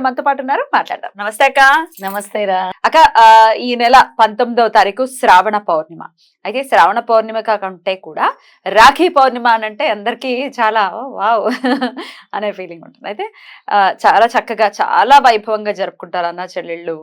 మనతో పాటు ఉన్నారు. మాట్లాడదాం. నమస్తే అక్క. నమస్తే రా. అక్క ఈ నెల పంతొమ్మిదవ తారీఖు శ్రావణ పౌర్ణిమ. అయితే శ్రావణ పౌర్ణిమ కాకుంటే కూడా రాఖీ పౌర్ణిమ అని అంటే అందరికీ చాలా "ఓ, వావ్ అనే ఫీలింగ్ ఉంటుంది. అయితే చాలా చక్కగా చాలా వైభవంగా జరుపుకుంటారు అన్న చెల్లెళ్ళు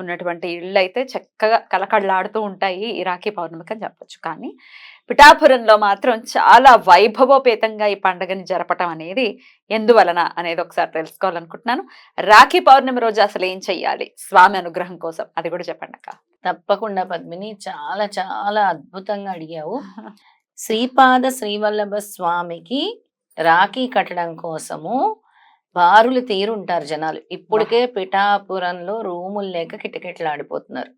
ఉన్నటువంటి ఇళ్ళు అయితే చక్కగా కలకడలాడుతూ ఉంటాయి ఈ రాఖీ పౌర్ణమికి అని చెప్పొచ్చు. కానీ పిఠాపురంలో మాత్రం చాలా వైభవోపేతంగా ఈ పండుగని జరపటం అనేది ఎందువలన అనేది ఒకసారి తెలుసుకోవాలనుకుంటున్నాను. రాఖీ పౌర్ణమి రోజు అసలు ఏం చెయ్యాలి? స్వామి అనుగ్రహం కోసం. అది కూడా చెప్పండి అక్క. తప్పకుండా పద్మిని చాలా చాలా అద్భుతంగా అడిగావు. శ్రీపాద శ్రీవల్లభ స్వామికి రాఖీ కట్టడం కోసము బారులు తీరుంటారు జనాలు. ఇప్పటికే పిఠాపురంలో రూములు లేక కిటకిటలాడిపోతున్నారు.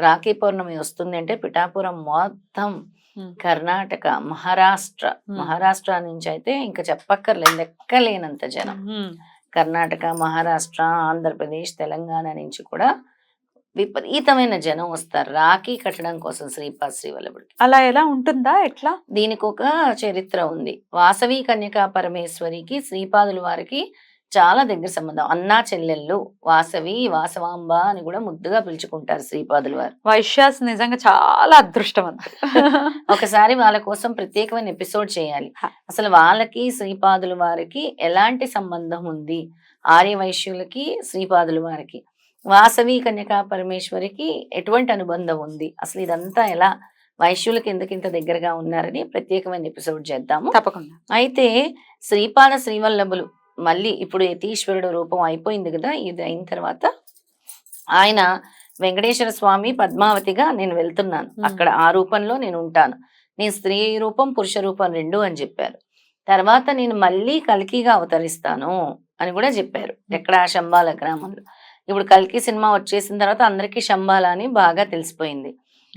రాఖీ పౌర్ణమి వస్తుంది అంటే పిఠాపురం మొత్తం. కర్ణాటక మహారాష్ట్ర. మహారాష్ట్ర నుంచి అయితే ఇంకా చెప్పక్కర్లేదు లెక్కలేనంత జనం. కర్ణాటక మహారాష్ట్ర ఆంధ్రప్రదేశ్ తెలంగాణ నుంచి కూడా విపరీతమైన జనం వస్తారు. రాఖీ కట్టడం కోసం శ్రీపాద శ్రీవల్లభుడికి. అలా ఎలా ఉంటుందా? ఎట్లా? దీనికి ఒక చరిత్ర ఉంది. వాసవి కన్యకా పరమేశ్వరికి శ్రీపాదుల వారికి చాలా దగ్గర సంబంధం. అన్నా చెల్లెళ్ళు వాసవి వాసవాంబ అని కూడా ముద్దుగా పిలుచుకుంటారు శ్రీపాదుల వారు. వైశ్యాస్ నిజంగా చాలా అదృష్టవంతులు ఒకసారి వాళ్ళ కోసం ప్రత్యేకమైన ఎపిసోడ్ చేయాలి. అసలు వాళ్ళకి శ్రీపాదుల వారికి ఎలాంటి సంబంధం ఉంది? ఆర్య వైశ్యులకి శ్రీపాదుల వారికి. వాసవి కన్యకా పరమేశ్వరికి ఎటువంటి అనుబంధం ఉంది? అసలు ఇదంతా ఎలా? వైశ్యులకి ఎందుకు ఇంత దగ్గరగా ఉన్నారని ప్రత్యేకమైన ఎపిసోడ్ చేద్దాము. తప్పకుండా. అయితే శ్రీపాద శ్రీవల్లభులు మళ్ళీ ఇప్పుడు యతీశ్వరుడు రూపం అయిపోయింది కదా ఇది అయిన తర్వాత ఆయన వెంకటేశ్వర స్వామి పద్మావతిగా నేను వెళ్తున్నాను. అక్కడ ఆ రూపంలో నేను ఉంటాను. నేను స్త్రీ రూపం పురుష రూపం రెండు అని చెప్పారు. తర్వాత నేను మళ్ళీ కల్కిగా అవతరిస్తాను అని కూడా చెప్పారు. ఎక్కడ? ఆ శంబాల గ్రామంలో. ఇప్పుడు కల్కి సినిమా వచ్చేసిన తర్వాత అందరికీ శంబాల అని బాగా తెలిసిపోయింది.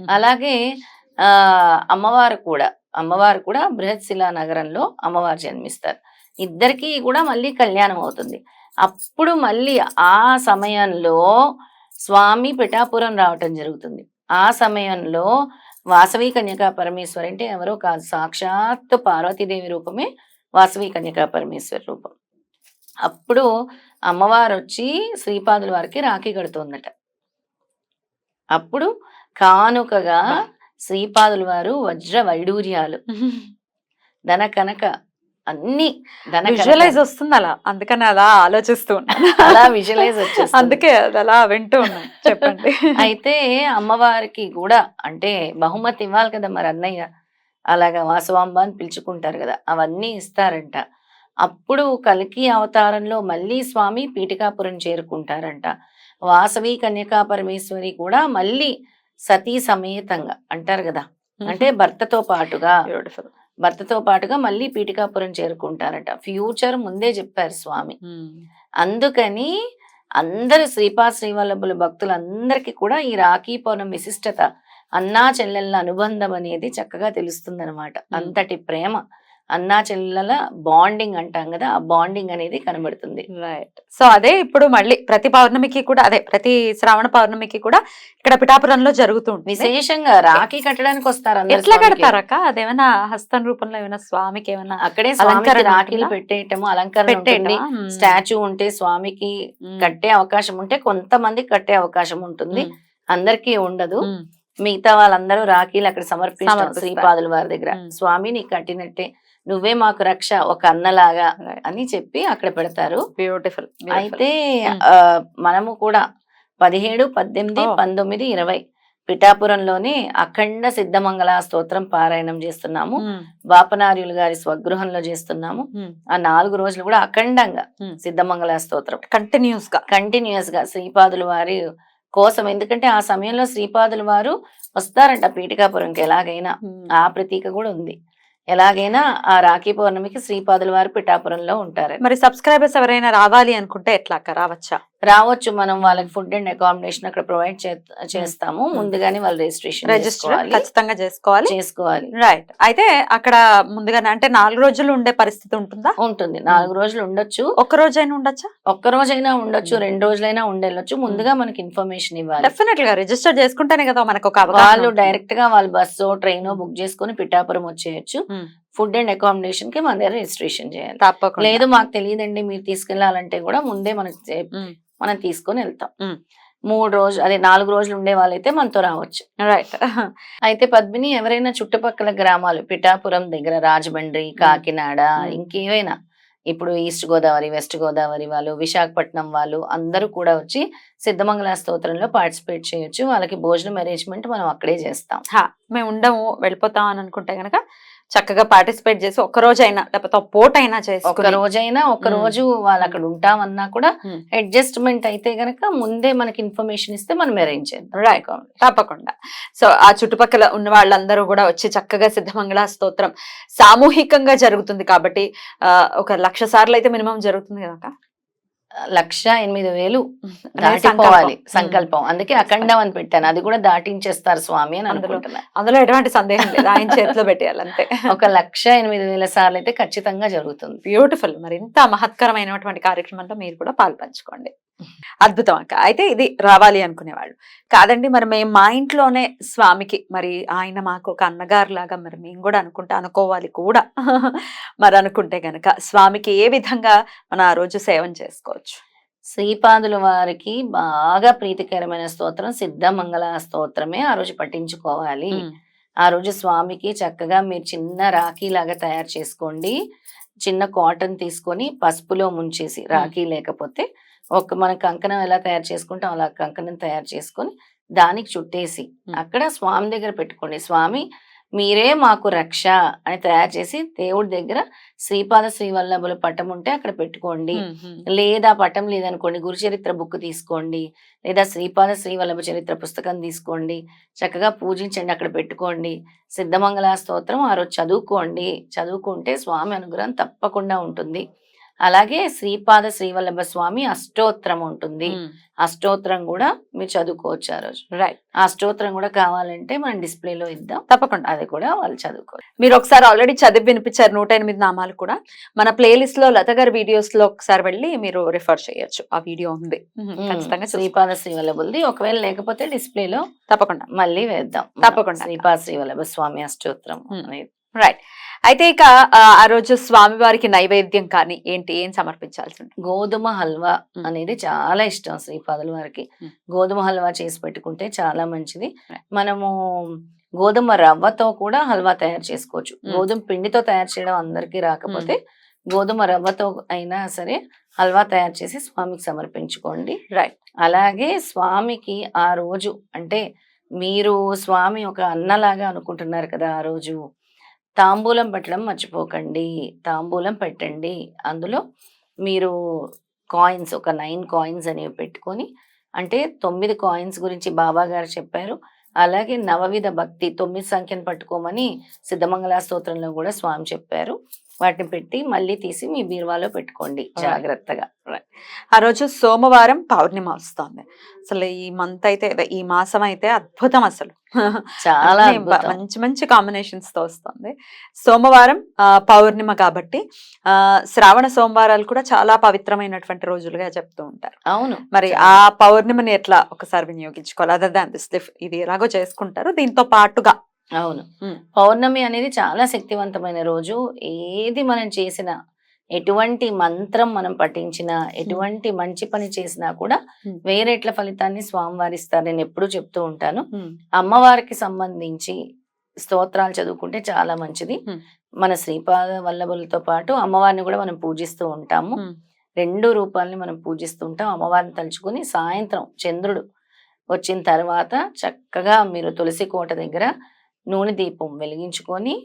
అలాగే ఆ అమ్మవారు కూడా అమ్మవారు కూడా బృహత్శిలా నగరంలో అమ్మవారు జన్మిస్తారు. ఇద్దరికి కూడా మళ్ళీ కళ్యాణం అవుతుంది. అప్పుడు మళ్ళీ ఆ సమయంలో స్వామి పిఠాపురం రావటం జరుగుతుంది. ఆ సమయంలో వాసవి కన్యకా పరమేశ్వరి అంటే ఎవరో కాదు సాక్షాత్ పార్వతీదేవి రూపమే వాసవి కన్యకా పరమేశ్వరి రూపం. అప్పుడు అమ్మవారు వచ్చి శ్రీపాదుల వారికి రాఖీ కడుతోందట. అప్పుడు కానుకగా శ్రీపాదుల వారు వజ్ర వైడూర్యాలు. ధన కనక అన్ని విజువలైజ్ వస్తుంది అలా అందుకని అలా ఆలోచిస్తూ ఉన్నాను. అలా విజువలైజ్ వచ్చేస్తుంది. అందుకే అది అలా వింటూ ఉన్నాను చెప్పండి. అయితే అమ్మవారికి కూడా అంటే బహుమతి ఇవ్వాలి కదా మరి అన్నయ్య. అలాగా వాసవాంబ అని పిలుచుకుంటారు కదా. అవన్నీ ఇస్తారంట. అప్పుడు కలికి అవతారంలో మళ్ళీ స్వామి పీఠికాపురం చేరుకుంటారంట. వాసవి కన్యకా పరమేశ్వరి కూడా మళ్ళీ సతీ సమేతంగా అంటారు కదా. అంటే భర్తతో పాటుగా. బ్యూటిఫుల్ భర్తతో పాటుగా మళ్ళీ పీఠికాపురం చేరుకుంటారట. ఫ్యూచర్ ముందే చెప్పారు స్వామి. అందుకని అందరు శ్రీపాద శ్రీవల్లభుల భక్తులందరికీ కూడా ఈ రాఖీ పౌర్ణమి విశిష్టత అన్నా చెల్లెళ్ళ అనుబంధం అనేది చక్కగా తెలుస్తుందన్నమాట. అంతటి ప్రేమ. అన్నా చెల్లెల బాండింగ్ అంటాం కదా ఆ బాండింగ్ అనేది కనబడుతుంది రైట్ సో అదే ఇప్పుడు మళ్ళీ ప్రతి పౌర్ణమికి కూడా అదే ప్రతి శ్రావణ పౌర్ణమికి కూడా ఇక్కడ పిఠాపురంలో జరుగుతూ ఉంటుంది విశేషంగా రాఖీ కట్టడానికి వస్తారు ఎట్లా స్వామికి. కడతారక్క అదేమైనా హస్తం రూపంలో ఏమైనా స్వామికి ఏమైనా అక్కడే స్వామికి అలంకరణ రాఖీలు? పెట్టేయటము అలంకరణ? మ్మ్. స్టాచ్యూ ఉంటే స్వామికి. కట్టే అవకాశం ఉంటే కొంతమందికి కట్టే అవకాశం ఉంటుంది. అందరికీ ఉండదు. మిగతా వాళ్ళందరూ రాఖీలు అక్కడ సమర్పిస్తారు. శ్రీపాదుల వారి దగ్గర. స్వామి నీకు కట్టినట్టే. నువ్వే మాకు రక్ష ఒక అన్నలాగా. అని చెప్పి అక్కడ పెడతారు. బ్యూటిఫుల్ అయితే మనము కూడా పదిహేడు పద్దెనిమిది. పంతొమ్మిది ఇరవై పిఠాపురంలోనే అఖండ సిద్ధమంగళ స్తోత్రం పారాయణం చేస్తున్నాము. బాపనార్యులు గారి స్వగృహంలో చేస్తున్నాము. ఆ నాలుగు రోజులు కూడా అఖండంగా. సిద్ధమంగళ స్తోత్రం. కంటిన్యూస్గా. కంటిన్యూస్గా శ్రీపాదుల వారి కోసం ఎందుకంటే ఆ సమయంలో శ్రీపాదుల వారు వస్తారంట పీఠికాపురంకి ఎలాగైనా. ఆ ప్రతీక కూడా ఉంది. ఎలాగైనా ఆ రాఖీ పౌర్ణమికి శ్రీపాదుల వారు పిఠాపురంలో ఉంటారు. మరి సబ్స్క్రైబర్స్ ఎవరైనా రావాలి అనుకుంటే ఎట్లా రావచ్చా? రావచ్చు. మనం వాళ్ళకి ఫుడ్ అండ్ అకామిడేషన్ అక్కడ ప్రొవైడ్ చేస్తాము. ముందుగానే వాళ్ళు రిజిస్ట్రేషన్ రిజిస్టర్ ఖచ్చితంగా చేసుకోవాలి. చేసుకోవాలి. రైట్. అయితే అక్కడ ముందుగానే అంటే నాలుగు రోజులు ఉండే పరిస్థితి ఉంటుందా? ఉంటుంది. నాలుగు రోజులు ఉండొచ్చు. ఒక్క రోజైనా ఉండొచ్చా? ఒక్క రోజైనా ఉండొచ్చు. రెండు రోజులైనా ఉండెళ్ళొచ్చు. ముందుగా మనకి ఇన్ఫర్మేషన్ ఇవ్వాలి. డెఫినెట్గా రిజిస్టర్ చేసుకుంటేనే కదా మనకు ఒక వాళ్ళు. డైరెక్ట్గా వాళ్ళ బస్సు ట్రైన్ బుక్ చేసుకుని పిఠాపురం వచ్చేయచ్చు. ఫుడ్ అండ్ అకామిడేషన్కి మన దగ్గర రిజిస్ట్రేషన్ చేయాలి. తప్పకుండా. లేదు మాకు తెలియదండి మీరు తీసుకెళ్ళాలంటే కూడా ముందే మనకి. మనం తీసుకొని వెళ్తాం. మూడు రోజులు అదే నాలుగు రోజులు ఉండే వాళ్ళైతే మనతో రావచ్చు. రైట్ అయితే పద్మిని ఎవరైనా చుట్టుపక్కల గ్రామాలు పిఠాపురం దగ్గర రాజమండ్రి కాకినాడ. ఇంకేవైనా ఇప్పుడు ఈస్ట్ గోదావరి వెస్ట్ గోదావరి వాళ్ళు విశాఖపట్నం వాళ్ళు అందరూ కూడా వచ్చి సిద్ధమంగళ స్తోత్రంలో పార్టిసిపేట్ చేయొచ్చు. వాళ్ళకి భోజనం అరేంజ్మెంట్ మనం అక్కడే చేస్తాం. మేము ఉండము వెళ్ళిపోతాం అని అనుకుంటే గనక చక్కగా పార్టిసిపేట్ చేసి ఒక రోజైనా లేకపోతే ఒక పూట అయినా ఒక చేసుకుని రోజైనా ఒక. రోజు వాళ్ళు అక్కడ ఉంటామన్నా కూడా. అడ్జస్ట్మెంట్ అయితే గనక ముందే మనకి ఇన్ఫర్మేషన్ ఇస్తే మనం అరేంజ్ చేద్దాం Right. తప్పకుండా సో ఆ చుట్టుపక్కల ఉన్న వాళ్ళందరూ కూడా వచ్చి చక్కగా సిద్ధమంగళ స్తోత్రం సామూహికంగా జరుగుతుంది కాబట్టి ఒక లక్ష సార్లు అయితే మినిమం జరుగుతుంది కదా లక్ష ఎనిమిది వేలు దాటిపోవాలి సంకల్పం. అందుకే అఖండం అని పెట్టాను. అది కూడా దాటించేస్తారు స్వామి అని అందులో అనుకుంటున్నా. అందులో ఎటువంటి సందేహం లేదు. ఆయన చేతిలో పెట్టేయాలి అంతే. ఒక లక్ష ఎనిమిది వేల సార్లు అయితే ఖచ్చితంగా జరుగుతుంది. బ్యూటిఫుల్ మరి ఇంత మహత్కరమైనటువంటి కార్యక్రమంలో మీరు కూడా పాల్పంచుకోండి అద్భుతం అక్క. అయితే ఇది రావాలి అనుకునేవాళ్ళు. కాదండి మరి మేము మా ఇంట్లోనే స్వామికి మరి ఆయన మాకు ఒక అన్నగారు లాగా మరి మేము కూడా అనుకుంటే అనుకోవాలి కూడా. మరి అనుకుంటే గనక స్వామికి ఏ విధంగా మనం ఆ రోజు సేవం చేసుకోవచ్చు? శ్రీపాదుల వారికి బాగా ప్రీతికరమైన స్తోత్రం సిద్ధమంగళ స్తోత్రమే ఆ రోజు పఠించుకోవాలి. ఆ రోజు స్వామికి చక్కగా మీరు చిన్న రాఖీ లాగా తయారు చేసుకోండి. చిన్న కాటన్ తీసుకొని పసుపులో ముంచేసి రాఖీ లేకపోతే ఒక మన కంకణం ఎలా తయారు చేసుకుంటాం అలా కంకణం తయారు చేసుకొని దానికి చుట్టేసి. అక్కడ స్వామి దగ్గర పెట్టుకోండి. స్వామి మీరే మాకు రక్ష అని తయారు చేసి దేవుడి దగ్గర శ్రీపాద శ్రీవల్లభుల పటం ఉంటే అక్కడ పెట్టుకోండి. లేదా పటం లేదనుకోండి గురు చరిత్ర బుక్ తీసుకోండి. లేదా శ్రీపాద శ్రీవల్లభ చరిత్ర పుస్తకం తీసుకోండి. చక్కగా పూజించండి అక్కడ పెట్టుకోండి. సిద్ధమంగళ స్తోత్రం ఆ రోజు చదువుకోండి. చదువుకుంటే స్వామి అనుగ్రహం తప్పకుండా ఉంటుంది. అలాగే శ్రీపాద శ్రీవల్లభ స్వామి అష్టోత్తరం ఉంటుంది. అష్టోత్తరం కూడా మీరు చదువుకోవచ్చు ఆ రోజు. రైట్ ఆ అష్టోత్తరం కూడా కావాలంటే మనం డిస్ప్లేలో ఇద్దాం. తప్పకుండా. అది కూడా వాళ్ళు చదువుకోవచ్చు మీరు ఒకసారి ఆల్రెడీ చదివి వినిపించారు నూట ఎనిమిది నామాలు కూడా. మన ప్లేలిస్ట్లో లత గారి వీడియోస్లో ఒకసారి వెళ్ళి మీరు రిఫర్ చేయొచ్చు. ఆ వీడియో ఉంది. ఖచ్చితంగా శ్రీపాద శ్రీవల్లభులది. ఒకవేళ లేకపోతే డిస్ప్లేలో తప్పకుండా. మళ్ళీ వేద్దాం. తప్పకుండా. శ్రీపాద శ్రీవల్లభ స్వామి అష్టోత్తరం. అనేది. రైట్ అయితే ఇక ఆ, రోజు స్వామి వారికి నైవేద్యం కానీ ఏంటి? ఏం సమర్పించాల్సి ఉంటుంది? గోధుమ హల్వా. అనేది చాలా ఇష్టం శ్రీపాదుల వారికి. గోధుమ హల్వా చేసి పెట్టుకుంటే చాలా మంచిది. మనము గోధుమ రవ్వతో కూడా హల్వా తయారు చేసుకోవచ్చు. గోధుమ పిండితో తయారు చేయడం అందరికీ రాకపోతే గోధుమ రవ్వతో అయినా సరే హల్వా తయారు చేసి స్వామికి సమర్పించుకోండి. రైట్ అలాగే స్వామికి ఆ రోజు అంటే మీరు స్వామి ఒక అన్నలాగా అనుకుంటున్నారు కదా ఆ రోజు. తాంబూలం పెట్టడం మర్చిపోకండి. తాంబూలం పెట్టండి. అందులో మీరు కాయిన్స్ ఒక నైన్ కాయిన్స్ అనేవి పెట్టుకొని అంటే తొమ్మిది కాయిన్స్ గురించి బాబా గారు చెప్పారు. అలాగే నవవిధ భక్తి తొమ్మిది సంఖ్యను పట్టుకోమని సిద్ధమంగళ స్తోత్రంలో కూడా స్వామి చెప్పారు. వాటిని పెట్టి మళ్ళీ తీసి మీ బీరువాలో పెట్టుకోండి. జాగ్రత్తగా. ఆ రోజు సోమవారం పౌర్ణిమ వస్తుంది. అసలు ఈ మంత్ అయితే ఈ మాసం అయితే అద్భుతం అసలు. చాలా. మంచి మంచి కాంబినేషన్స్తో వస్తుంది. సోమవారం ఆ, పౌర్ణిమ కాబట్టి ఆ శ్రావణ సోమవారాలు కూడా చాలా పవిత్రమైనటువంటి రోజులుగా చెప్తూ ఉంటారు. అవును. మరి. ఆ పౌర్ణిమని ఎట్లా ఒకసారి వినియోగించుకోవాలి? అదర్ దాన్ దిస్ ఇది ఎలాగో చేసుకుంటారు. దీంతో పాటుగా అవును. పౌర్ణమి అనేది చాలా శక్తివంతమైన రోజు ఏది మనం చేసినా ఎటువంటి మంత్రం మనం పఠించినా ఎటువంటి మంచి పని చేసినా కూడా. వేరేట్ల ఫలితాన్ని స్వామివారి ఇస్తారు నేను ఎప్పుడూ చెప్తూ ఉంటాను అమ్మవారికి సంబంధించి స్తోత్రాలు చదువుకుంటే చాలా మంచిది. మన శ్రీపాద వల్లభులతో పాటు అమ్మవారిని కూడా మనం పూజిస్తూ ఉంటాము. రెండు రూపాలని మనం పూజిస్తూ ఉంటాం అమ్మవారిని తలుచుకుని సాయంత్రం చంద్రుడు వచ్చిన తర్వాత చక్కగా మీరు తులసి కోట దగ్గర నూనె దీపం వెలిగించుకొని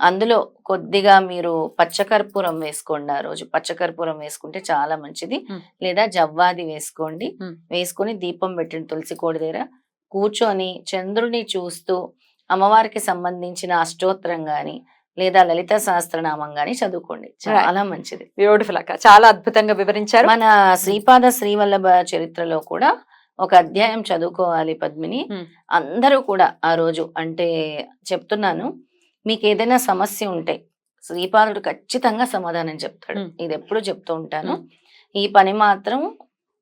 అందులో కొద్దిగా మీరు పచ్చకర్పూరం వేసుకోండి ఆ రోజు. పచ్చకర్పూరం వేసుకుంటే చాలా మంచిది. లేదా జవ్వాది వేసుకోండి. వేసుకొని దీపం పెట్టండి తులసి కోట దగ్గర. కూర్చొని చంద్రుని చూస్తూ అమ్మవారికి సంబంధించిన అష్టోత్తరం గాని లేదా లలిత సహస్రనామం గాని చదువుకోండి. చాలా మంచిది. బ్యూటిఫుల్ అక్క. చాలా అద్భుతంగా వివరించారు. మన శ్రీపాద శ్రీవల్లభ చరిత్రలో కూడా ఒక అధ్యాయం చదువుకోవాలి పద్మిని. అందరూ కూడా ఆ రోజు అంటే చెప్తున్నాను మీకు ఏదైనా సమస్య ఉంటే శ్రీపాదుడు ఖచ్చితంగా సమాధానం చెప్తాడు. ఇది ఎప్పుడు చెప్తూ ఉంటాను. ఈ పని మాత్రం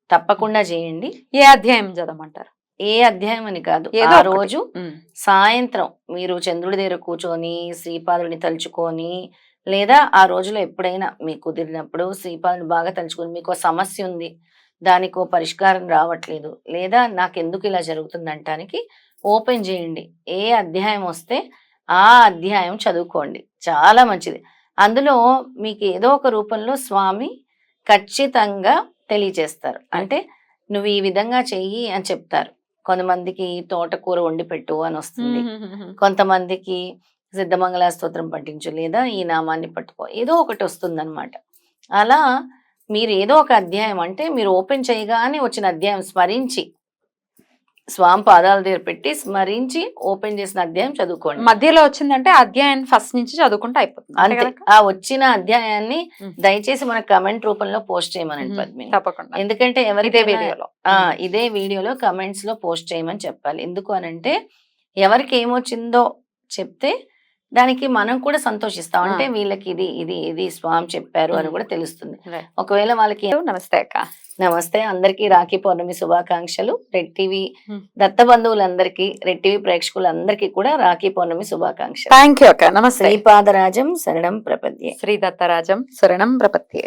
తప్పకుండా చేయండి. ఏ అధ్యాయం చదవమంటారు? ఏ అధ్యాయం అని కాదు. ఆ. రోజు సాయంత్రం మీరు చంద్రుడి దగ్గర కూర్చొని శ్రీపాదుడిని తలుచుకొని లేదా ఆ రోజులో ఎప్పుడైనా మీకు కుదిరినప్పుడు శ్రీపాదుని బాగా తలుచుకొని మీకు సమస్య ఉంది దానికి పరిష్కారం రావట్లేదు. లేదా నాకు ఎందుకు ఇలా జరుగుతుంది అంటానికి ఓపెన్ చేయండి. ఏ అధ్యాయం వస్తే ఆ అధ్యాయం చదువుకోండి. చాలా మంచిది. అందులో మీకు ఏదో ఒక రూపంలో స్వామి ఖచ్చితంగా తెలియజేస్తారు. అంటే నువ్వు ఈ విధంగా చెయ్యి అని చెప్తారు. కొంతమందికి తోటకూర వండి పెట్టు అని వస్తుంది. కొంతమందికి సిద్ధమంగళ స్తోత్రం పఠించు లేదా ఈ నామాన్ని పట్టుకో. ఏదో ఒకటి వస్తుంది అలా మీరు ఏదో ఒక అధ్యాయం అంటే మీరు ఓపెన్ చేయగానే వచ్చిన అధ్యాయం స్మరించి స్వామి పాదాల దగ్గర పెట్టి స్మరించి ఓపెన్ చేసిన అధ్యాయం చదువుకోండి. మధ్యలో వచ్చిందంటే అధ్యాయం ఫస్ట్ నుంచి చదువుకుంటే అయిపోతుంది. అంతే అక్క? ఆ వచ్చిన అధ్యాయాన్ని. దయచేసి మన కమెంట్ రూపంలో పోస్ట్ చేయమనండి ఉమ్, పద్మిని. తప్పకుండా. ఎందుకంటే ఎవరికైనా వీడియోలో. ఆ ఇదే వీడియోలో కమెంట్స్లో పోస్ట్ చేయమని చెప్పాలి. ఎందుకు అనంటే ఎవరికి ఏమొచ్చిందో చెప్తే దానికి మనం కూడా సంతోషిస్తాం. అంటే వీళ్ళకి ఇది ఇది ఇది స్వామి చెప్పారు అని. కూడా తెలుస్తుంది. ఒకవేళ వాళ్ళకి నమస్తే అక్క. నమస్తే. అందరికీ రాఖీ పౌర్ణమి శుభాకాంక్షలు. Red TV. దత్త బంధువులందరికీ రెడ్ టీవీ ప్రేక్షకులందరికీ కూడా రాఖీ పౌర్ణమి శుభాకాంక్షలు. థ్యాంక్ యూ అక్క. నమస్తే. శ్రీపాదరాజం శరణం ప్రపద్యే. శ్రీ దత్తరాజం శరణం ప్రపత్తి